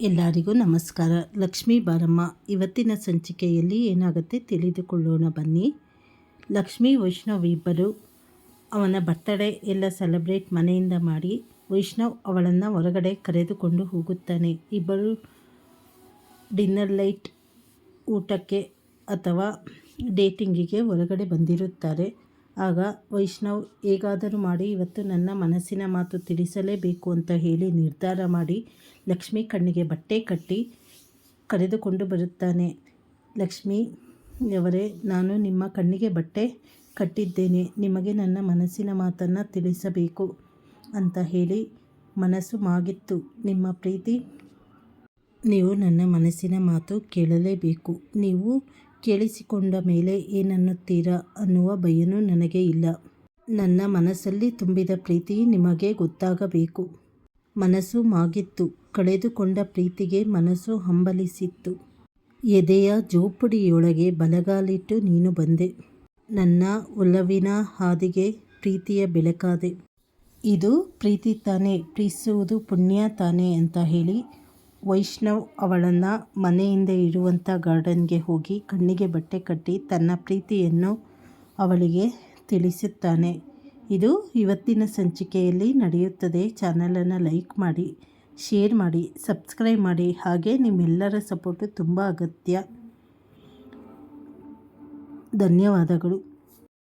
ಎಲ್ಲರಿಗೂ ನಮಸ್ಕಾರ. ಲಕ್ಷ್ಮೀ ಬಾರಮ್ಮ, ಇವತ್ತಿನ ಸಂಚಿಕೆಯಲ್ಲಿ ಏನಾಗುತ್ತೆ ತಿಳಿದುಕೊಳ್ಳೋಣ ಬನ್ನಿ. ಲಕ್ಷ್ಮೀ, ವೈಷ್ಣವ್ ಇಬ್ಬರು ಅವನ ಬರ್ತಡೇ ಎಲ್ಲ ಸೆಲೆಬ್ರೇಟ್ ಮನೆಯಿಂದ ಮಾಡಿ ವೈಷ್ಣವ್ ಅವಳನ್ನು ಹೊರಗಡೆ ಕರೆದುಕೊಂಡು ಹೋಗುತ್ತಾನೆ. ಇಬ್ಬರು ಡಿನ್ನರ್ ಲೈಟ್ ಊಟಕ್ಕೆ ಅಥವಾ ಡೇಟಿಂಗಿಗೆ ಹೊರಗಡೆ ಬಂದಿರುತ್ತಾರೆ. ಆಗ ವೈಷ್ಣವ್ ಹೇಗಾದರೂ ಮಾಡಿ, ಇವತ್ತು ನನ್ನ ಮನಸ್ಸಿನ ಮಾತು ತಿಳಿಸಲೇಬೇಕು ಅಂತ ಹೇಳಿ ನಿರ್ಧಾರ ಮಾಡಿ ಲಕ್ಷ್ಮಿ ಕಣ್ಣಿಗೆ ಬಟ್ಟೆ ಕಟ್ಟಿ ಕರೆದುಕೊಂಡು ಬರುತ್ತಾನೆ. ಲಕ್ಷ್ಮಿಯವರೇ ನಾನು ನಿಮ್ಮ ಕಣ್ಣಿಗೆ ಬಟ್ಟೆ ಕಟ್ಟಿದ್ದೇನೆ. ನಿಮಗೆ ನನ್ನ ಮನಸ್ಸಿನ ಮಾತನ್ನು ತಿಳಿಸಬೇಕು ಅಂತ ಹೇಳಿ ಮನಸ್ಸು ಮಾಗಿತ್ತು. ನಿಮ್ಮ ಪ್ರೀತಿ, ನೀವು ನನ್ನ ಮನಸ್ಸಿನ ಮಾತು ಕೇಳಲೇಬೇಕು. ನೀವು ಕೇಳಿಸಿಕೊಂಡ ಮೇಲೆ ಏನನ್ನುತ್ತೀರಾ ಅನ್ನುವ ಭಯನೂ ನನಗೆ ಇಲ್ಲ. ನನ್ನ ಮನಸ್ಸಲ್ಲಿ ತುಂಬಿದ ಪ್ರೀತಿ ನಿಮಗೆ ಗೊತ್ತಾಗಬೇಕು. ಮನಸ್ಸು ಮಾಗಿತ್ತು. ಕಳೆದುಕೊಂಡ ಪ್ರೀತಿಗೆ ಮನಸ್ಸು ಹಂಬಲಿಸಿತ್ತು. ಎದೆಯ ಜೋಪುಡಿಯೊಳಗೆ ಬಲಗಾಲಿಟ್ಟು ನೀನು ಬಂದೆ. ನನ್ನ ಒಲವಿನ ಹಾದಿಗೆ ಪ್ರೀತಿಯ ಬೆಳಕಾದೆ. ಇದು ಪ್ರೀತಿ ತಾನೇ, ಪ್ರೀತಿಸುವುದು ಪುಣ್ಯ ತಾನೇ ಅಂತ ಹೇಳಿ ವೈಷ್ಣವ್ ಅವಳನ್ನು ಮನೆಯಿಂದ ಇರುವಂಥ ಗಾರ್ಡನ್ಗೆ ಹೋಗಿ ಕಣ್ಣಿಗೆ ಬಟ್ಟೆ ಕಟ್ಟಿ ತನ್ನ ಪ್ರೀತಿಯನ್ನು ಅವಳಿಗೆ ತಿಳಿಸುತ್ತಾನೆ. ಇದು ಇವತ್ತಿನ ಸಂಚಿಕೆಯಲ್ಲಿ ನಡೆಯುತ್ತದೆ. ಚಾನಲನ್ನು ಲೈಕ್ ಮಾಡಿ, ಶೇರ್ ಮಾಡಿ, ಸಬ್ಸ್ಕ್ರೈಬ್ ಮಾಡಿ. ಹಾಗೆ ನಿಮ್ಮೆಲ್ಲರ ಸಪೋರ್ಟು ತುಂಬ ಅಗತ್ಯ. ಧನ್ಯವಾದಗಳು.